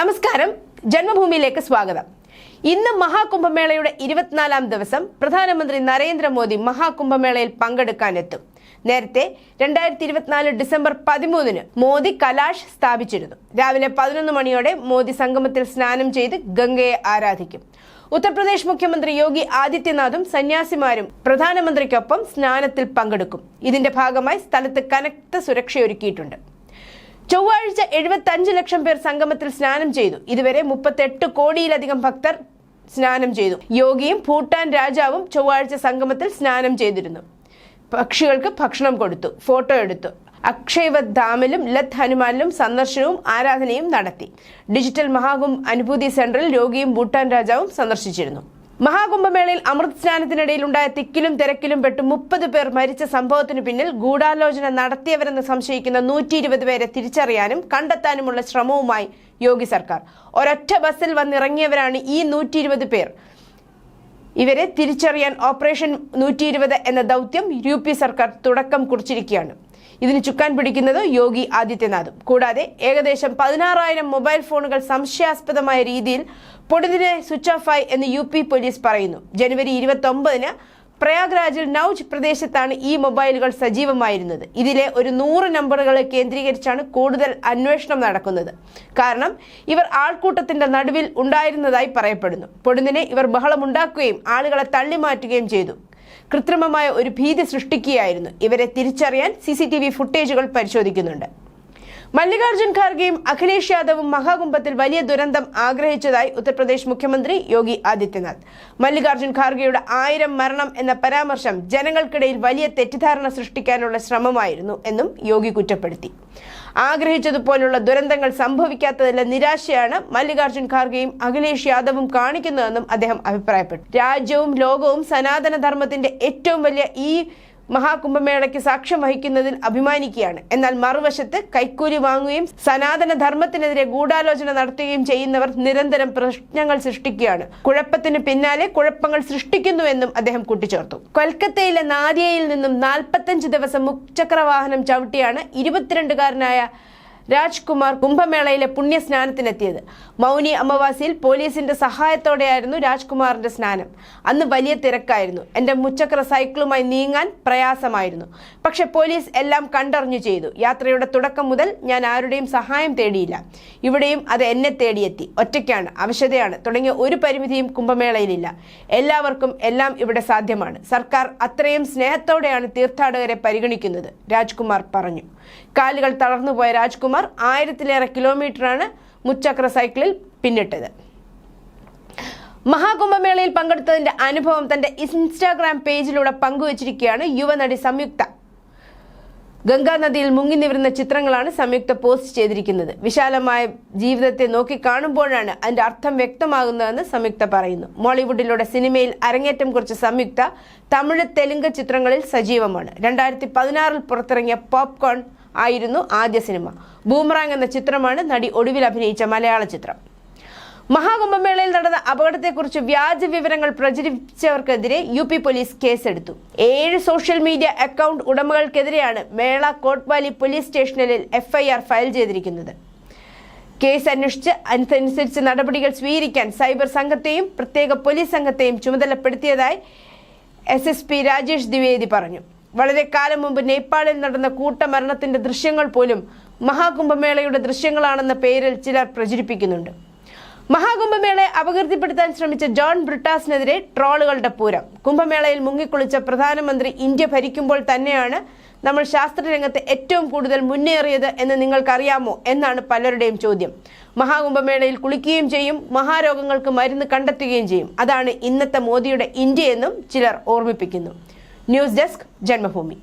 നമസ്കാരം. ജന്മഭൂമിയിലേക്ക് സ്വാഗതം. ഇന്ന് മഹാകുംഭമേളയുടെ ഇരുപത്തിനാലാം ദിവസം പ്രധാനമന്ത്രി നരേന്ദ്രമോദി മഹാകുംഭമേളയിൽ പങ്കെടുക്കാനെത്തും. നേരത്തെ രണ്ടായിരത്തി ഇരുപത്തിനാല് ഡിസംബർ പതിമൂന്നിന് മോദി കലാഷ് സ്ഥാപിച്ചിരുന്നു. രാവിലെ പതിനൊന്ന് മണിയോടെ മോദി സംഗമത്തിൽ സ്നാനം ചെയ്ത് ഗംഗയെ ആരാധിക്കും. ഉത്തർപ്രദേശ് മുഖ്യമന്ത്രി യോഗി ആദിത്യനാഥും സന്യാസിമാരും പ്രധാനമന്ത്രിക്കൊപ്പം സ്നാനത്തിൽ പങ്കെടുക്കും. ഇതിന്റെ ഭാഗമായി സ്ഥലത്ത് കനത്ത സുരക്ഷയൊരുക്കിയിട്ടുണ്ട്. ചൊവ്വാഴ്ച എഴുപത്തഞ്ച് ലക്ഷം പേർ സംഗമത്തിൽ സ്നാനം ചെയ്തു. ഇതുവരെ മുപ്പത്തെട്ട് കോടിയിലധികം ഭക്തർ സ്നാനം ചെയ്തു. യോഗിയും ഭൂട്ടാൻ രാജാവും ചൊവ്വാഴ്ച സംഗമത്തിൽ സ്നാനം ചെയ്തിരുന്നു. പക്ഷികൾക്ക് ഭക്ഷണം കൊടുത്തു ഫോട്ടോ എടുത്തു. അക്ഷയവത് ധാമിലും ലത് ഹനുമാനിലും സന്ദർശനവും ആരാധനയും നടത്തി. ഡിജിറ്റൽ മഹാകുംഭ് അനുഭൂതി സെന്ററിൽ യോഗിയും ഭൂട്ടാൻ രാജാവും സന്ദർശിച്ചിരുന്നു. മഹാകുംഭമേളയിൽ അമൃത് സ്നാനത്തിനിടയിൽ ഉണ്ടായ തിക്കിലും തിരക്കിലും പെട്ട് മുപ്പത് പേർ മരിച്ച സംഭവത്തിന് പിന്നിൽ ഗൂഢാലോചന നടത്തിയവരെന്ന് സംശയിക്കുന്ന നൂറ്റി ഇരുപത് പേരെ തിരിച്ചറിയാനും കണ്ടെത്താനുമുള്ള ശ്രമവുമായി യോഗി സർക്കാർ. ഒരൊറ്റ ബസ്സിൽ വന്നിറങ്ങിയവരാണ് ഈ നൂറ്റി പേർ. ഇവരെ തിരിച്ചറിയാൻ ഓപ്പറേഷൻ നൂറ്റി ഇരുപത് എന്ന ദൗത്യം യു പി സർക്കാർ തുടക്കം കുറിച്ചിരിക്കുകയാണ്. ഇതിന് ചുക്കാൻ പിടിക്കുന്നത് യോഗി ആദിത്യനാഥും. കൂടാതെ ഏകദേശം പതിനാറായിരം മൊബൈൽ ഫോണുകൾ സംശയാസ്പദമായ രീതിയിൽ പൊടുതിനെ സ്വിച്ച് ഓഫായി എന്ന് യു പി പോലീസ് പറയുന്നു. ജനുവരി ഇരുപത്തി പ്രയാഗ്രാജിൽ നൌജ് പ്രദേശത്താണ് ഈ മൊബൈലുകൾ സജീവമായിരുന്നത്. ഇതിലെ ഒരു നൂറ് നമ്പറുകളെ കേന്ദ്രീകരിച്ചാണ് കൂടുതൽ അന്വേഷണം നടക്കുന്നത്. കാരണം ഇവർ ആൾക്കൂട്ടത്തിന്റെ നടുവിൽ ഉണ്ടായിരുന്നതായി പറയപ്പെടുന്നു. പൊടുന്നിനെ ഇവർ ബഹളമുണ്ടാക്കുകയും ആളുകളെ തള്ളിമാറ്റുകയും ചെയ്തു. കൃത്രിമമായ ഒരു ഭീതി സൃഷ്ടിക്കുകയായിരുന്നു. ഇവരെ തിരിച്ചറിയാൻ സി ഫുട്ടേജുകൾ പരിശോധിക്കുന്നുണ്ട്. മല്ലികാർജുൻ ഖാർഗെയും അഖിലേഷ് യാദവും മഹാകുംഭത്തിൽ വലിയ ദുരന്തം ആഗ്രഹിച്ചതായി ഉത്തർപ്രദേശ് മുഖ്യമന്ത്രി യോഗി ആദിത്യനാഥ്. മല്ലികാർജുൻ ഖാർഗെയുടെ ആയിരം മരണം എന്ന പരാമർശം ജനങ്ങൾക്കിടയിൽ വലിയ തെറ്റിദ്ധാരണ സൃഷ്ടിക്കാനുള്ള ശ്രമമായിരുന്നു എന്നും യോഗി കുറ്റപ്പെടുത്തി. ആഗ്രഹിച്ചതുപോലുള്ള ദുരന്തങ്ങൾ സംഭവിക്കാത്തതിലെ നിരാശയാണ് മല്ലികാർജുൻ ഖാർഗെയും അഖിലേഷ് യാദവും കാണിക്കുന്നതെന്നും അദ്ദേഹം അഭിപ്രായപ്പെട്ടു. രാജ്യവും ലോകവും സനാതന ധർമ്മത്തിന്റെ ഏറ്റവും വലിയ ഈ മഹാകുംഭമേളയ്ക്ക് സാക്ഷ്യം വഹിക്കുന്നതിൽ അഭിമാനിക്കുകയാണ്. എന്നാൽ മറുവശത്ത് കൈക്കൂലി വാങ്ങുകയും സനാതന ധർമ്മത്തിനെതിരെ ഗൂഢാലോചന നടത്തുകയും ചെയ്യുന്നവർ നിരന്തരം പ്രശ്നങ്ങൾ സൃഷ്ടിക്കുകയാണ്. കുഴപ്പത്തിന് പിന്നാലെ കുഴപ്പങ്ങൾ സൃഷ്ടിക്കുന്നുവെന്നും അദ്ദേഹം കൂട്ടിച്ചേർത്തു. കൊൽക്കത്തയിലെ നാദിയയിൽ നിന്നും നാൽപ്പത്തഞ്ച് ദിവസം മുച്ചക്രവാഹനം ചവിട്ടിയാണ് ഇരുപത്തിരണ്ടുകാരനായ രാജ്കുമാർ കുംഭമേളയിലെ പുണ്യസ്നാനത്തിനെത്തിയത്. മൗനി അമാവാസിയിൽ പോലീസിന്റെ സഹായത്തോടെയായിരുന്നു രാജ്കുമാറിന്റെ സ്നാനം. അന്ന് വലിയ തിരക്കായിരുന്നു. എന്റെ മുച്ചക്ര സൈക്കിളുമായി നീങ്ങാൻ പ്രയാസമായിരുന്നു. പക്ഷെ പോലീസ് എല്ലാം കണ്ടറിഞ്ഞു ചെയ്തു. യാത്രയുടെ തുടക്കം മുതൽ ഞാൻ ആരുടെയും സഹായം തേടിയില്ല. ഇവിടെയും അത് എന്നെ തേടിയെത്തി. ഒറ്റയ്ക്കാണ് അവശതയാണ്. തുടങ്ങിയ ഒരു പരിമിതിയും കുംഭമേളയിലില്ല. എല്ലാവർക്കും എല്ലാം ഇവിടെ സാധ്യമാണ്. സർക്കാർ അത്രയും സ്നേഹത്തോടെയാണ് തീർത്ഥാടകരെ പരിഗണിക്കുന്നത് രാജ്കുമാർ പറഞ്ഞു. കാലുകൾ തളർന്നുപോയ രാജ്കുമാർ ആയിരത്തിലേറെ കിലോമീറ്ററാണ് മുച്ചക്ര സൈക്കിളിൽ പിന്നിട്ടത്. മഹാകുംഭമേളയിൽ പങ്കെടുത്തതിന്റെ അനുഭവം തന്റെ ഇൻസ്റ്റാഗ്രാം പേജിലൂടെ പങ്കുവച്ചിരിക്കുകയാണ് യുവനടി സംയുക്ത. ഗംഗാ നദിയിൽ മുങ്ങി നിവരുന്ന ചിത്രങ്ങളാണ് സംയുക്ത പോസ്റ്റ് ചെയ്തിരിക്കുന്നത്. വിശാലമായ ജീവിതത്തെ നോക്കി കാണുമ്പോഴാണ് അതിന്റെ അർത്ഥം വ്യക്തമാകുന്നതെന്ന് സംയുക്ത പറയുന്നു. മോളിവുഡിലൂടെ സിനിമയിൽ അരങ്ങേറ്റം കുറിച്ച സംയുക്ത തമിഴ് തെലുങ്ക് ചിത്രങ്ങളിൽ സജീവമാണ്. രണ്ടായിരത്തി പതിനാറിൽ പുറത്തിറങ്ങിയ പോപ്കോൺ ആയിരുന്നു ആദ്യ സിനിമ. ബൂമറാങ് എന്ന ചിത്രമാണ് നടി ഒടുവിൽ അഭിനയിച്ച മലയാള ചിത്രം. മഹാകുംഭമേളയിൽ നടന്ന അപകടത്തെക്കുറിച്ച് വ്യാജ വിവരങ്ങൾ പ്രചരിപ്പിച്ചവർക്കെതിരെ യു പി പോലീസ് കേസെടുത്തു. ഏഴ് സോഷ്യൽ മീഡിയ അക്കൗണ്ട് ഉടമകൾക്കെതിരെയാണ് മേള കോട്ട്വാലി പോലീസ് സ്റ്റേഷനിൽ എഫ്ഐആർ ഫയൽ ചെയ്തിരിക്കുന്നത്. കേസ് അന്വേഷിച്ച് അതനുസരിച്ച് നടപടികൾ സ്വീകരിക്കാൻ സൈബർ സംഘത്തെയും പ്രത്യേക പോലീസ് സംഘത്തെയും ചുമതലപ്പെടുത്തിയതായി S S P Rajesh Dwivedi പറഞ്ഞു. വളരെ കാലം മുമ്പ് നേപ്പാളിൽ നടന്ന കൂട്ടമരണത്തിന്റെ ദൃശ്യങ്ങൾ പോലും മഹാകുംഭമേളയുടെ ദൃശ്യങ്ങളാണെന്ന പേരിൽ ചിലർ പ്രചരിപ്പിക്കുന്നുണ്ട്. മഹാകുംഭമേളയെ അപകീർത്തിപ്പെടുത്താൻ ശ്രമിച്ച ജോൺ ബ്രിട്ടാസിനെതിരെ ട്രോളുകളുടെ പൂരം. കുംഭമേളയിൽ മുങ്ങിക്കുളിച്ച പ്രധാനമന്ത്രി ഇന്ത്യ ഭരിക്കുമ്പോൾ തന്നെയാണ് നമ്മൾ ശാസ്ത്രരംഗത്ത് ഏറ്റവും കൂടുതൽ മുന്നേറിയത് എന്ന് നിങ്ങൾക്കറിയാമോ എന്നാണ് പലരുടെയും ചോദ്യം. മഹാകുംഭമേളയിൽ കുളിക്കുകയും ചെയ്യും മഹാരോഗങ്ങൾക്ക് മരുന്ന് കണ്ടെത്തുകയും ചെയ്യും. അതാണ് ഇന്നത്തെ മോദിയുടെ ഇന്ത്യയെന്നും ചിലർ ഓർമ്മിപ്പിക്കുന്നു. News desk Janmabhumi.